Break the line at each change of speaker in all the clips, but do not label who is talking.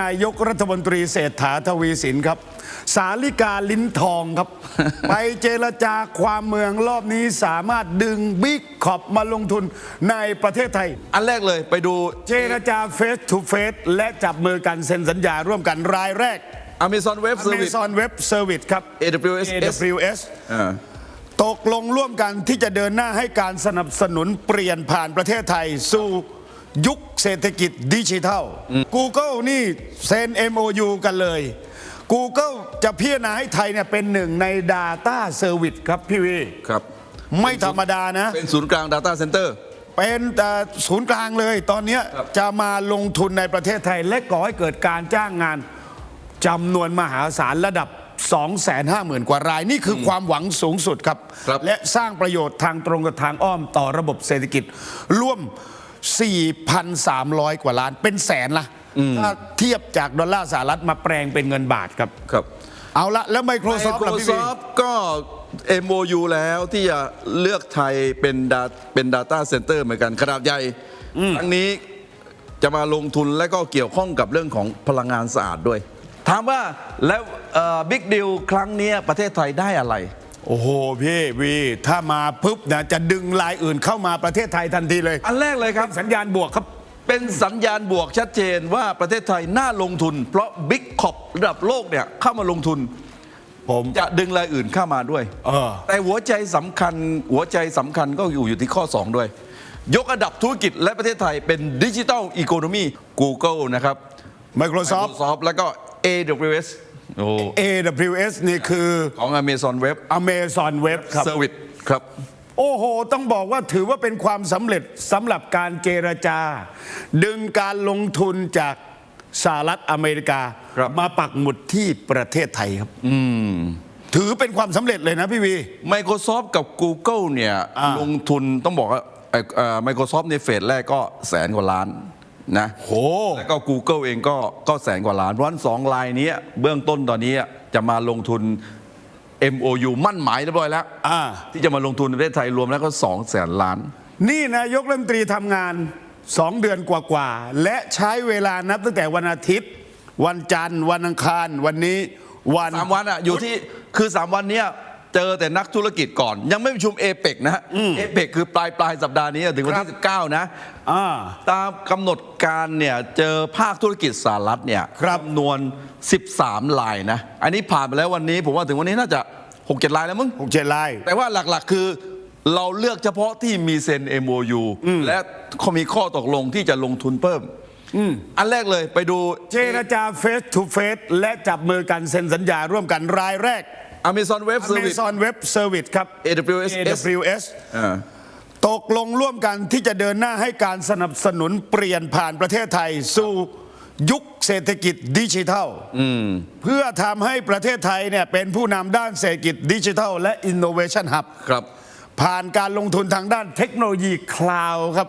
นายกรัฐมนตรีเศรษฐาทวีสินครับ สาลิกาลิ้นทองครับ ไปเจรจาความเมืองรอบนี้สามารถดึงบิ๊กขอบมาลงทุนในประเทศไทย
อันแรกเลยไปดู
เจรจาเฟสทูเฟสและจับมือกันเซ็นสัญญาร่วมกันรายแรก
Amazon Web Service
Amazon Web Service ครับ
AWS
AWS
อ่า
ตกลงร่วมกันที่จะเดินหน้าให้การสนับสนุนเปลี่ยนผ่านประเทศไทยสู่ ยุคเศรษฐกิจดิจิทัล Google นี่เซ็น MOU กันเลย Google จะพิจารณาให้ไทยเนี่ยเป็นหนึ่งใน Data Service ครับพี่วี
ครับ
ไม่ธรรมดานะ
เป็นศูนย์กลาง Data Center
เป็นแต่ศูนย์กลางเลยตอนเนี้ย
ครับ
จะมาลงทุนในประเทศไทย และก่อให้เกิดการจ้างงานจำนวนมหาศาลระดับ 250,000 กว่าราย นี่คือความหวังสูงสุดครับ
ครับ
และสร้างประโยชน์ทางตรงกับทางอ้อมต่อระบบเศรษฐกิจ ร่วม 4,300 กว่าล้าน เป็นแสนละถ้าเทียบจากดอลลาร์สหรัฐมาแปลงเป็นเงินบาทครับ
ครับ
เอาละแล้ว Microsoft ล่ะพี่วี
Microsoft ก็ MOU แล้วที่จะเลือกไทยเป็น Da- เป็น Data Center เหมือนกันขนาดใหญ่ทั้งนี้จะมาลงทุนและก็เกี่ยวข้องกับเรื่องของพลังงานสะอาดด้วย ถามว่าแล้วบิ๊กดิวครั้งเนี้ยประเทศไทยได้อะไร
โอ้โหพี่วีถ้ามาปุ๊บนะจะดึงรายอื่นเข้ามาประเทศไทยทันทีเลย
อันแรกเลยครับ
สัญญาณบวกครับ
เป็นสัญญาณบวกชัดเจนว่าประเทศไทยน่าลงทุน เพราะบิ๊กขอบระดับโลกเนี่ยเข้ามาลงทุน
ผม
จะดึงรายอื่นเข้ามาด้วย
เออ
แต่หัวใจสำคัญหัวใจสำคัญก็อยู่อยู่ที่ข้อ 2 ด้วย ยกระดับธุรกิจและประเทศไทยเป็นดิจิทัลอีโคโนมี Google นะครับ
Microsoft
Microsoft แล้วก็ AWS โอ้
AWS นี่คือ
ของ Amazon Web
Amazon Web ครับ
Service ครับ
โอ้โห ต้องบอกว่าถือว่าเป็นความสำเร็จสำหรับการเจรจา ดึงการลงทุนจากสหรัฐอเมริกา
ครับ
มาปักหมุดที่ประเทศไทยครับถือเป็นความสำเร็จเลยนะพี่วี
Microsoft กับ Google เนี่ย
อ่า
ลงทุนต้องบอกว่าเอ่อเอ่อ Microsoft ในเฟสแรกก็แสนกว่าล้าน นะ
โห
แล้วก็ Google เองก็ก็แสนกว่าล้าน เพราะฉะนั้นสองลายนี้เบื้องต้นตอนนี้จะมาลงทุน MOU มั่นหมายเรียบร้อยแล้ว
อ่า
ที่จะมาลงทุนในประเทศไทยรวมแล้วก็2แสนล้าน
นี่นายกรัฐมนตรีทำงานสองเดือนกว่าๆ และใช้เวลานับตั้งแต่วันอาทิตย์ วันจันทร์ วันอังคาร วันนี้ วัน
สามวันอะอยู่ที่คือ3วันเนี้ย เจอแต่นักธุรกิจก่อน ยังไม่ประชุมเอเปกนะฮะเอเปกคือปลายปลายสัปดาห์นี้ถึงวันที่ 19 นะ
อ่า
ตามกำหนดการเนี่ยเจอภาคธุรกิจสหรัฐเนี่ย
ครับ
จำนวน 13ลายนะ อันนี้ผ่านไปแล้ววันนี้ ผมว่าถึงวันนี้น่าจะ 6-7ลายแล้วมึง
หกเจ็ดลาย
แต่ว่าหลักๆคือเราเลือกเฉพาะที่มีเซ็น MOU และเขามีข้อตกลงที่จะลงทุนเพิ่มอันแรกเลยไปดู
เจรจาเฟสทูเฟสและจับมือกันเซ็นสัญญาร่วมกันรายแรก
Amazon Web Service
Amazon Web Service ครับ
AWS
AWS
อ่า
ตกลงร่วมกันที่จะเดินหน้าให้การสนับสนุนเปลี่ยนผ่านประเทศไทย สู่ยุคเศรษฐกิจดิจิทัลเพื่อทำให้ประเทศไทยเนี่ยเป็นผู้นำด้านเศรษฐกิจดิจิทัลและ Innovation Hub
ครับ
ผ่านการลงทุนทางด้านเทคโนโลยีคลาวด์ครับ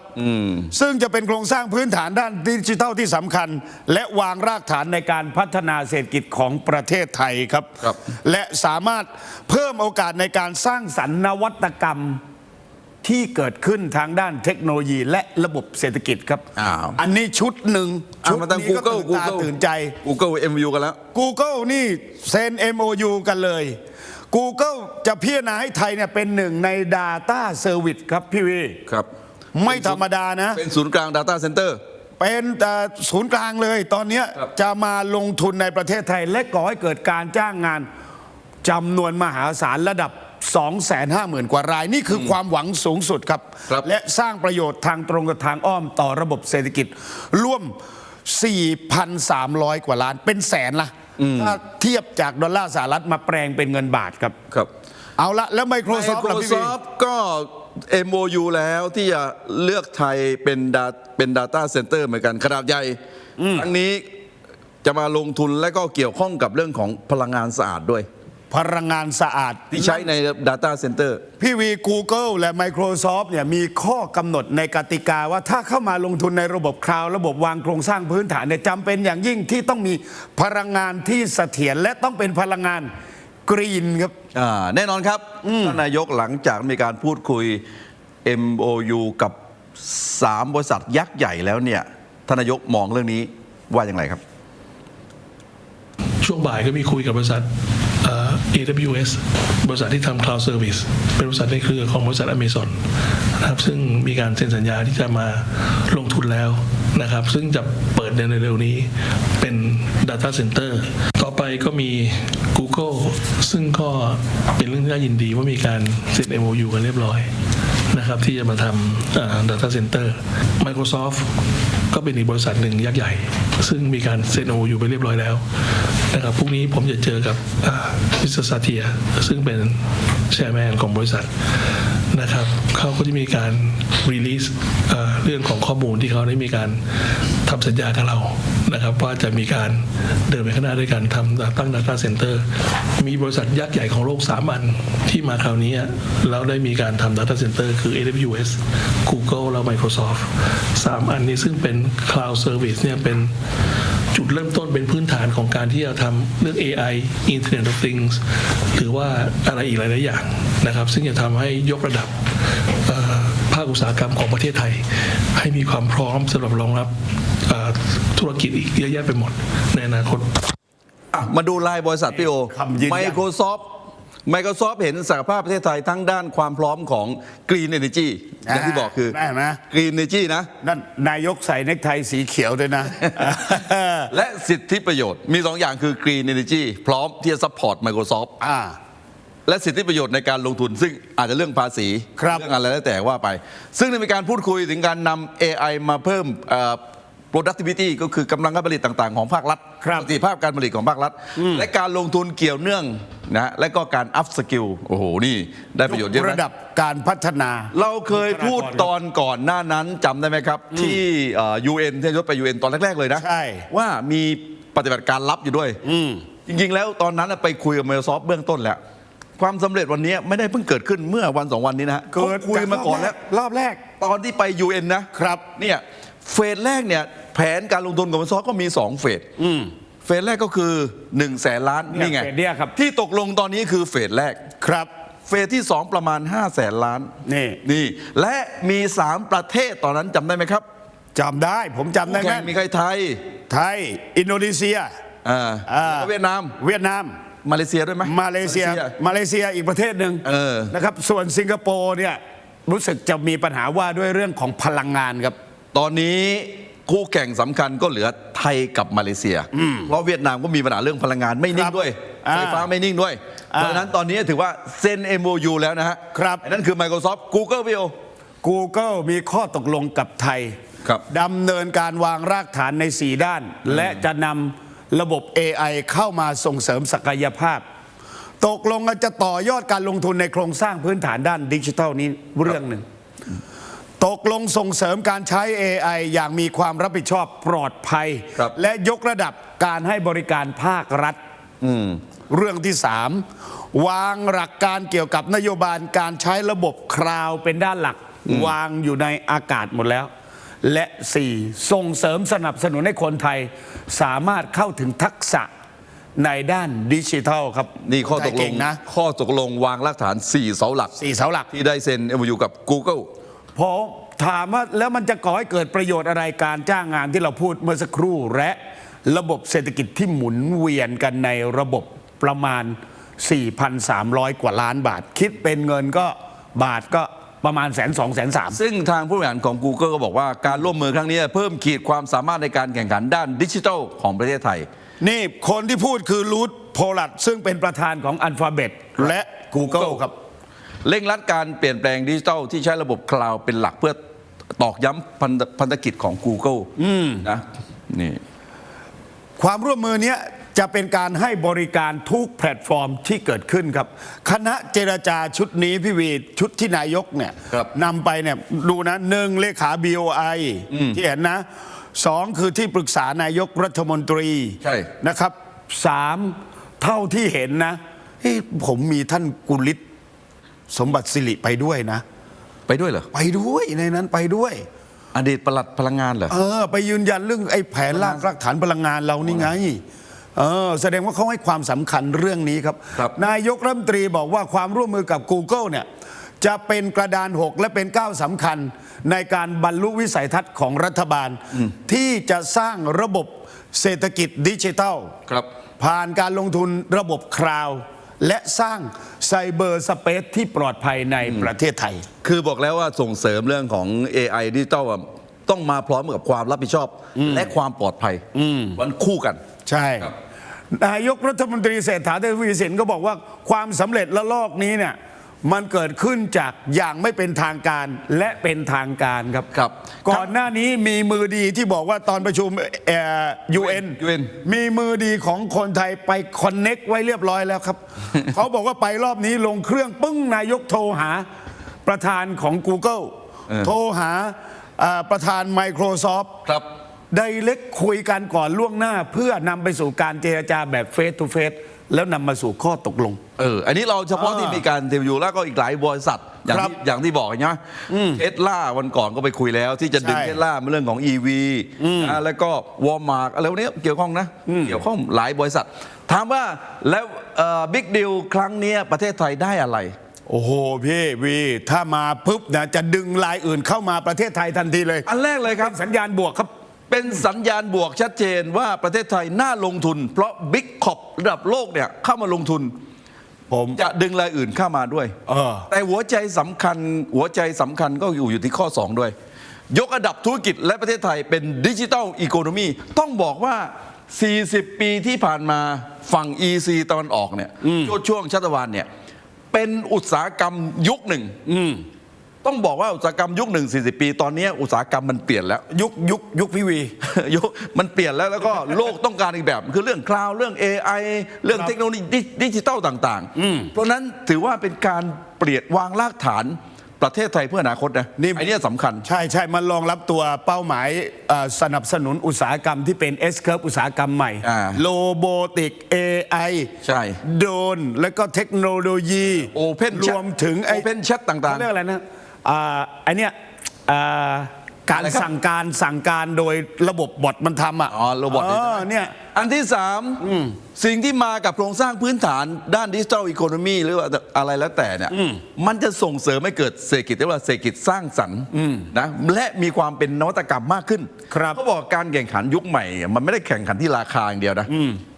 ซึ่งจะเป็นโครงสร้างพื้นฐานด้านดิจิทัลที่สำคัญ และวางรากฐานในการพัฒนาเศรษฐกิจของประเทศไทยครับ
ครับ
และสามารถเพิ่มโอกาสในการสร้างสรรค์นวัตกรรมที่เกิดขึ้นทางด้านเทคโนโลยีและระบบเศรษฐกิจครับ
อ้าว
อันนี้ชุดหนึ่ง
อะ
ชุด
มาตั้ง
นี้ก็
Google
ตื่นตา
Google
ตื่นใจ
Google MOU กันแล้ว
Google นี่เซ็น MOU กันเลย Google จะพิจารณาให้ไทยเนี่ยเป็นหนึ่งใน Data Service ครับพี่วี
ครับ
ไม่ธรรมดานะ
เป็นศูนย์กลาง Data Center
เป็นแต่ศูนย์กลางเลยตอนเนี้ย
ครับ
จะมาลงทุนในประเทศไทย และก่อให้เกิดการจ้างงานจำนวนมหาศาลระดับ 250,000 กว่าราย นี่คือความหวังสูงสุดครับ
ครับ
และสร้างประโยชน์ทางตรงกับทางอ้อมต่อระบบเศรษฐกิจ ร่วม 4,300 กว่าล้านเป็นแสนละ ถ้าเทียบจากดอลลาร์สหรัฐมาแปลงเป็นเงินบาทครับ
ครับ
เอาละแล้ว Microsoft ล่ะพี่วี
Microsoft ก็ MOU แล้วที่จะเลือกไทยเป็น Da- เป็น Data Center เหมือนกันขนาดใหญ่ทั้งนี้จะมาลงทุนและก็เกี่ยวข้องกับเรื่องของพลังงานสะอาดด้วย
พลังงานสะอาด
ที่ใช้ใน Data Center
พี่วี Google และ Microsoft เนี่ยมีข้อกำหนดในกติกาว่าถ้าเข้ามาลงทุนในระบบคลาวด์ระบบวางโครงสร้างพื้นฐานเนี่ยจำเป็นอย่างยิ่งที่ต้องมีพลังงานที่เสถียรและต้องเป็นพลังงานกรีนครับ
อ่าแน่นอนครับท่านนายกหลังจากมีการพูดคุย MOU กับ 3 บริษัทยักษ์ใหญ่แล้วเนี่ยท่านนายกมองเรื่องนี้ว่าอย่างไรครับ
ช่วงบ่ายก็มีคุยกับบริษัทเอ่อ AWS บริษัทที่ทำ Cloud Service เป็นบริษัทในเครือของบริษัท Amazon นะครับซึ่งมีการเซ็นสัญญาที่จะมาลงทุนแล้วนะครับ ซึ่งจะเปิดในเร็วๆนี้เป็น Data Center ต่อไปก็มี Google ซึ่งก็เป็นเรื่องที่น่ายินดีว่ามีการเซ็น MOU กันเรียบร้อยนะครับที่จะมาทำอ่า data center Microsoft ก็เป็นอีกบริษัทหนึ่งยักษ์ใหญ่ ซึ่งมีการเซ็นโออยู่ไปเรียบร้อยแล้ว นะครับพรุ่งนี้ผมจะเจอกับมิสเตอร์ซาเทียซึ่งเป็นแชร์แมนของบริษัทนะครับเขาก็จะมีการรีลิสเรื่องของข้อมูลที่เขาได้มีการทำสัญญากับเรานะครับ ว่าจะมีการเดินไปข้างหน้าด้วยการทำตั้ง Data Center มีบริษัทยักษ์ใหญ่ของโลกสามอันที่มาคราวนี้แล้วได้มีการทำ Data Center คือ AWS Google แล้ว Microsoft สามอันนี้ซึ่งเป็น Cloud Service เนี่ยเป็น จุดเริ่มต้นเป็นพื้นฐานของการที่จะทำเรื่อง AI Internet of Things หรือว่าอะไรอีกหลายๆอย่างนะครับ ซึ่งจะทำให้ยกระดับเอ่อภาคอุตสาหกรรมของประเทศไทย ให้มีความพร้อมสำหรับรองรับเอ่อธุรกิจอีกเยอะแยะไปหมดในอนาคต
อะมาดูรายบริษัทพี่โอ
คำยืนยัน
Microsoft Microsoft เห็นศักยภาพประเทศไทยทั้งด้านความพร้อมของ Green Energy อย่างที่บอกคือ
ได้ไหม
Green Energy นะ
นั่นนายกใส่เนคไทสีเขียวด้วยนะ
และสิทธิประโยชน์มีสองอย่างคือ Green Energy พร้อมที่จะซัพพอร์ต Microsoft
อ่า
และสิทธิประโยชน์ในการลงทุน ซึ่งอาจจะเรื่องภาษี
ครับ
เรื่องอะไรแล้วแต่ว่าไป ซึ่งได้มีการพูดคุยถึงการนำ AI มาเพิ่มเอ่อ productivity ก็คือกำลังการผลิตต่างๆ ของภาครัฐ
ครับ
ประสิทธิภาพการผลิตของภาครัฐ และการลงทุนเกี่ยวเนื่องนะและก็การ up skill โอ้โห นี่ได้ประโยชน์เยอะ
ระ
นะ
ดับการพัฒนา
เราเคยพูดตอนก่อนหน้านั้นจำได้ไหมครับ ที่เอ่อ UN ที่ยศไป UN ตอนแรก ๆ เลยนะ
ใช่
ว่ามีปฏิบัติการลับอยู่ด้วยจริง ๆ แล้วตอนนั้นน่ะไปคุยกับ Microsoft เบื้องต้นแล้วความสำเร็จวันนี้ไม่ได้เพิ่งเกิดขึ้นเมื่อวันสองวันนี้นะฮะ
เกิด
ขาคุยมาก่อนแล้ว
รอบแรก
ตอนที่ไป UN นะครับเนี่ยเฟสแรกเนี่ย แผนการลงทุนของ Microsoft ก็มี 2 เฟสเฟสแรกก็คือ1แสนล้าน
เนี่ย
นี่ไง
เฟสเนี่ยครับ
ที่ตกลงตอนนี้คือเฟสแรก
ครับ
เฟสที่ 2 ประมาณ5แสนล้าน
นี่
นี่ และมี 3 ประเทศตอนนั้นจำได้ไหมครับ
จำได้ผมจำได้
แข่
แม่
ง
น
มีใครไทย
ไทย อินโดนีเซีย
อ่า
อ่า
แล้วก็เวียดนาม
เวียดนาม
มาเลเซียด้วยไหม
มาเลเซีย มาเลเซียอีกประเทศหนึ่ง
เออ
นะครับ ส่วนสิงคโปร์เนี่ยรู้สึกจะมีปัญหาว่าด้วยเรื่องของพลังงานครับ
ตอนนี้ คู่แข่งสำคัญก็เหลือไทยกับมาเลเซีย เพราะเวียดนามก็มีปัญหาเรื่องพลังงานไม่นิ่
ครั
ง
บ
ด้วย
อ่า
ไฟฟ้าไม่นิ่งด้วย
อ่า
เพราะฉะนั้นตอนนี้ถือว่าเซ็น MOU แล้วนะฮะ
ครับ
อันนั่นคือ Microsoft Google พี่โอ
Google มีข้อตกลงกับไทย
ครับ
ดำเนินการวางรากฐานใน 4 ด้าน และจะนำระบบ AI เข้ามาส่งเสริมศักยภาพ ตกลงกันจะต่อยอดการลงทุนในโครงสร้างพื้นฐานด้านดิจิทัลนี้เรื่องหนึ่ง ตกลงส่งเสริมการใช้ AI อย่างมีความรับผิดชอบปลอดภัย
ครับ
และยกระดับการให้บริการภาครัฐเรื่องที่ 3 วางหลักการเกี่ยวกับนโยบายการใช้ระบบคลาวด์เป็นด้านหลัก วางอยู่ในอากาศหมดแล้ว และ 4 ส่งเสริมสนับสนุนให้คนไทย สามารถเข้าถึงทักษะในด้านดิจิทัลครับ
นี่ข้อตกล
เก่
ง
งนะ
ข้อตกลงวางรากฐาน 4 เสาหลัก
สี่เสาหลัก
ที่ได้เซ็น MOU กับ Google
พอถามว่าแล้วมันจะก่อให้เกิดประโยชน์อะไรการจ้างงานที่เราพูดเมื่อสักครู่และระบบเศรษฐกิจที่หมุนเวียนกันในระบบประมาณ 4,300 กว่าล้านบาท คิดเป็นเงินก็บาทก็ประมาณแสนสองแสนสาม
ซึ่งทางผู้บริหารของ Google ก็บอกว่าการร่วมมือครั้งนี้เพิ่มขีดความสามารถในการแข่งขันด้านดิจิทัลของประเทศไทย
นี่คนที่พูดคือรูทโพลัดซึ่งเป็นประธานของอัลฟาเบตและ Google ครับ
เร่งรัดการเปลี่ยนแปลงดิจิทัลที่ใช้ระบบคลาวด์เป็นหลักเพื่อตอกย้ำพันธพันธกิจของ Google นะนี่
ความร่วมมือเนี้ยจะเป็นการให้บริการทุกแพลตฟอร์มที่เกิดขึ้นครับ คณะเจรจาชุดนี้พี่วีชุดที่นายกเนี่ย
ครับ
นำไปเนี่ยดูนะหนึ่งเลขา BOI ที่เห็นนะสองคือที่ปรึกษานายกรัฐมนตรี
ใช่
นะครับสามเท่าที่เห็นนะเฮ้ยผมมีท่านกุลิศ สมบัติสิริไปด้วยนะ
ไปด้วยเหรอ
ไปด้วยในนั้นไปด้วย
อดีตปลัดพลังงานเหรอ
เออ ไปยืนยันเรื่องไอ้แผนรากรากฐานพลังงานเรานี่ไง เออ แสดงว่าเขาให้ความสำคัญเรื่องนี้ครับ
ครับ
นายกรัฐมนตรีบอกว่าความร่วมมือกับ Google เนี่ย จะเป็นกระดานหกและเป็นก้าวสำคัญ ในการบรรลุวิสัยทัศน์ของรัฐบาล ที่จะสร้างระบบเศรษฐกิจดิจิทัล
ครับ
ผ่านการลงทุนระบบคลาวด์และสร้าง ไซเบอร์สเปซที่ปลอดภัยในประเทศไทย
คือบอกแล้วว่าส่งเสริมเรื่องของ AI ดิจิตอลอะต้องมาพร้อมกับความรับผิดชอบ และความปลอดภัยมันคู่กัน
ใช่
ครับ
นายกรัฐมนตรีเศรษฐาทวีสินก็บอกว่าความสำเร็จละลอกนี้เนี่ย มันเกิดขึ้นจากอย่างไม่เป็นทางการและเป็นทางการครับ
ครับ
ก่อนหน้านี้มีมือดีที่บอกว่าตอนประชุมยูเอ็น
UN
มีมือดีของคนไทยไปคอนเน็กไว้เรียบร้อยแล้วครับ เขาบอกว่าไปรอบนี้ลงเครื่องปึ้งนายกโทรหาประธานของ Google
เออ
โทรหาอ่าประธาน Microsoft
ครับ
ไดเล็กคุยกันก่อนล่วงหน้าเพื่อนำไปสู่การเจรจาแบบเฟส t ูเฟส แล้วนำมาสู่ข้อตกลง
เออ อันนี้เราเฉพาะ
อ่า
ที่มีการเทวิวแล้วก็อีกหลายบริษัท อย่าง
ครับ
ที่อย่างที่บอกนะเทสลาวันก่อนก็ไปคุยแล้ว ที่จะดึง
ใช่
เทสลามาเรื่องของ EV นะแล้วก็วอลมาร์กอะไรพวกนี้เกี่ยวข้องนะ เกี่ยวข้องหลายบริษัท ถามว่าแล้วบิ๊กดิวครั้งเนี้ยประเทศไทยได้อะไร
โอ้โหพี่วีถ้ามาปุ๊บนะจะดึงรายอื่นเข้ามาประเทศไทยทันทีเลย
อันแรกเลยครับ
สัญญาณบวกครับ
เป็นสัญญาณบวกชัดเจนว่าประเทศไทยน่าลงทุน เพราะบิ๊กขอบระดับโลกเนี่ยเข้ามาลงทุน
ผม
จะดึงรายอื่นเข้ามาด้วย
เออ
แต่หัวใจสำคัญหัวใจสำคัญก็อยู่อยู่ที่ข้อ 2 ด้วย ยกระดับธุรกิจและประเทศไทยเป็นดิจิ t a ลอีโคโนมีต้องบอกว่า 40 ปีที่ผ่านมาฝั่ง EC ตะวันออกเนี่ยช่วงช่วงชัตวานเนี่ยเป็นอุตสาหกรรมยุคหนึ่ง ต้องบอกว่าอุตสาหกรรมยุคหนึ่ง40ปี ตอนนี้อุตสาหกรรมมันเปลี่ยนแล้ว
ยุคยุคยุคพี่วี
ยุคมันเปลี่ยนแล้วแล้วก็โลกต้องการอีกแบบ คือเรื่องคลาวด์เรื่อง AI เรื่อง
ครับ
เทคโนโลยีดิดิจิตอลต่างๆ เพราะฉะนั้นถือว่าเป็นการเปลี่ยนวางรากฐานประเทศไทยเพื่ออนาคตนะ
นี่
ไอ้เนี่ยสำคัญ
ใช่ใช่มันรองรับตัวเป้าหมายเอ่อสนับสนุนอุตสาหกรรมที่เป็น S curve อุตสาหกรรมใหม่
อ่า
โลโบติก AI
ใช่
โดรนและก็เทคโนโลยี
Open
ร
Chat
วมถึงไอ้
Open Chat ต่างๆ
เขาเรียกอะไรนะ อ่าไอเนี้ยอ่าการ
อะไรครับ
สั่งการสั่งการโดยระบบบอทมันทำอะ
อ๋อโรบอท
เออเนี่ย
อันที่สามสิ่งที่มากับโครงสร้างพื้นฐานด้านดิจิทัลอีโคโนมีหรือว่าอะไรแล้วแต่เนี่ยมันจะส่งเสริมให้เกิดเศรษฐกิจเรียกว่าเศรษฐกิจสร้างสรรค์นะและมีความเป็นนวัตกรรมมากขึ้น
ครับ
เขาบอกการแข่งขันยุคใหม่มันไม่ได้แข่งขันที่ราคาอย่างเดียวนะ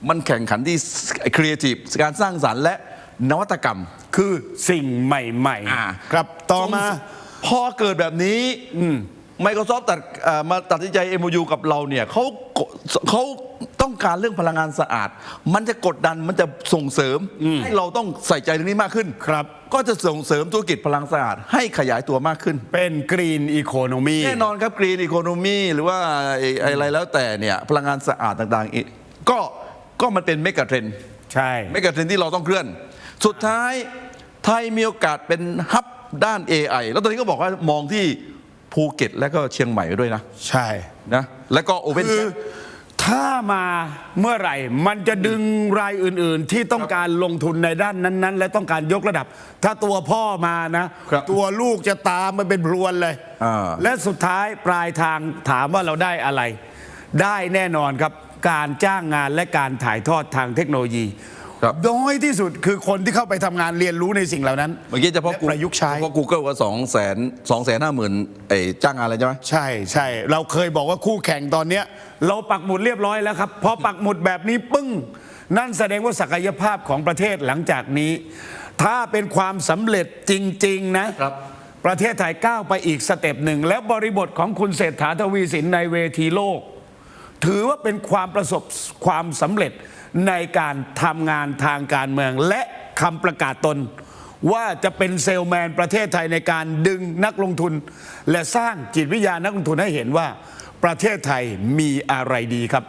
มันแข่งขันที่ครีเอทีฟการสร้างสรรค์และ นวัตกรรม
คือสิ่งใหม่
อ่า
ๆครับต่อมา
พอเกิดแบบนี้ Microsoft ตัดเอ่อมาตัดสินใจ MOU กับเราเนี่ยเขาเขาต้องการเรื่องพลังงานสะอาด มันจะกดดันมันจะส่งเสริม ให้เราต้องใส่ใจเรื่องนี้มากขึ้น
ครับ
ก็จะส่งเสริมธุรกิจพลังสะอาด ให้ขยายตัวมากขึ้น
เป็นกรีนอีโคโนมี
แน่นอนครับกรีนอีโคโนมีหรือว่าไอ้ไอ้อะไรแล้วแต่เนี่ยพลังงานสะอาดต่างๆอีกก็ก็มันเป็นเมกะเทรน
ใช่
เมกะเทรนที่เราต้องเคลื่อน สุดท้ายไทยมีโอกาสเป็นฮับด้าน AI แล้วตอนนี้ก็บอกว่ามองที่ภูเก็ตและก็เชียงใหม่ไว้ด้วยนะ
ใช่
นะแล้วก็โอเ n น
คือถ้ามาเมื่อไหร่ มันจะดึงรายอื่นๆ ที่ต้องการลงทุนในด้านนั้น ๆ และต้องการยกระดับ ถ้าตัวพ่อมานะ
ครับ
ตัวลูกจะตามมันเป็นพรวนเลย
อ่า
และสุดท้ายปลายทางถามว่าเราได้อะไร ได้แน่นอนครับการจ้างงานและการถ่ายทอดทางเทคโนโลยี
ครับ
น้อยที่สุดคือคนที่เข้าไปทำงานเรียนรู้ในสิ่งเหล่านั้น
เมื่อกี้เฉพาะ
และประยุกต์ใช้
เฉพาะ Google ว่าสองแสนสองแสนห้าหมื่นไอ้จ้างงานอะไรใช่ไหม
ใช่ใช่เราเคยบอกว่าคู่แข่งตอนเนี้ย เราปักหมุดเรียบร้อยแล้วครับ พอปักหมุดแบบนี้ปึ้ง นั่นแสดงว่าศักยภาพของประเทศหลังจากนี้ ถ้าเป็นความสำเร็จจริง ๆ นะ
ครับ
ประเทศไทยก้าวไปอีกสเต็ปหนึ่ง แล้วบริบทของคุณเศรษฐาทวีสินในเวทีโลก ถือว่าเป็นความประสบความสำเร็จ ในการทำงานทางการเมืองและคำประกาศตน ว่าจะเป็นเซลแมนประเทศไทยในการดึงนักลงทุน และสร้างจิตวิทยานักลงทุนให้เห็นว่าประเทศไทยมีอะไรดีครับ